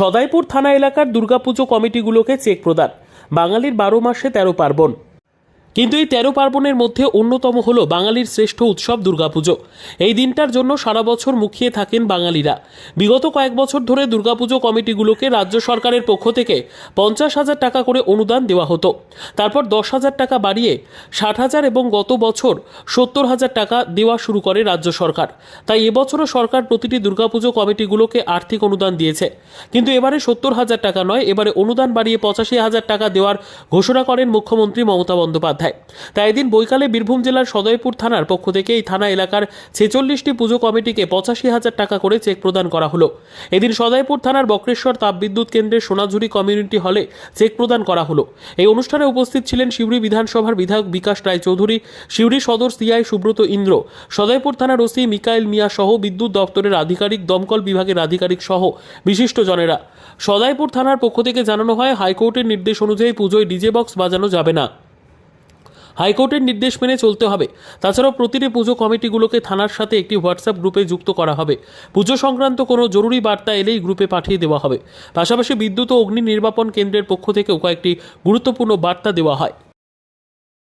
সদাইপুর থানা এলাকার দুর্গাপুজো কমিটিগুলোকে চেক প্রদান। বাঙালির বারো মাসে তেরো পার্বণ। কিন্তু এই তেরো পার্বণের মধ্যে অন্যতম হল বাঙালির শ্রেষ্ঠ উৎসব দুর্গাপুজো। এই দিনটার জন্য সারা বছর মুখিয়ে থাকেন বাঙালিরা। বিগত কয়েক বছর ধরে দুর্গাপুজো কমিটিগুলোকে রাজ্য সরকারের পক্ষ থেকে পঞ্চাশ হাজার টাকা করে অনুদান দেওয়া হতো। তারপর দশ হাজার টাকা বাড়িয়ে ষাট হাজার এবং গত বছর সত্তর হাজার টাকা দেওয়া শুরু করে রাজ্য সরকার। তাই এবছরও সরকার প্রতিটি দুর্গাপুজো কমিটিগুলোকে আর্থিক অনুদান দিয়েছে। কিন্তু এবারে সত্তর হাজার টাকা নয়, এবারে অনুদান বাড়িয়ে পঁচাশি হাজার টাকা দেওয়ার ঘোষণা করেন মুখ্যমন্ত্রী মমতা বন্দ্যোপাধ্যায়। তাই এদিন বৈকালে বীরভূম জেলার সদয়পুর থানার পক্ষ থেকে এই থানা এলাকার ছেচল্লিশটি পুজো কমিটিকে পঁচাশি হাজার টাকা করে চেক প্রদান করা হলো। এদিন সদয়পুর থানার বক্রেশ্বর তাপবিদ্যুৎ কেন্দ্রের সোনাঝুরি কমিউনিটি হলে চেক প্রদান করা হলো। এই অনুষ্ঠানে উপস্থিত ছিলেন শিউরি বিধানসভার বিধায়ক বিকাশ রায়চৌধুরী, সিউড়ি সদর সিআই সুব্রত ইন্দ্র, সদয়পুর থানার ওসি মিকাইল মিয়া সহ বিদ্যুৎ দপ্তরের আধিকারিক দমকল বিভাগের আধিকারিক সহ বিশিষ্ট জনেরা সদয়পুর থানার পক্ষ থেকে জানানো হয়, হাইকোর্টের নির্দেশ অনুযায়ী পুজোয় ডিজে বক্স বাজানো যাবে না। হাইকোর্টের নির্দেশ মেনে চলতে হবে। তাছাড়াও প্রতিটি পুজো কমিটিগুলোকে থানার সাথে একটি হোয়াটসঅ্যাপ গ্রুপে যুক্ত করা হবে। পুজো সংক্রান্ত কোনো জরুরি বার্তা এলেই গ্রুপে পাঠিয়ে দেওয়া হবে। পাশাপাশি বিদ্যুৎ ও অগ্নি নির্বাপন কেন্দ্রের পক্ষ থেকেও কয়েকটি গুরুত্বপূর্ণ বার্তা দেওয়া হয়।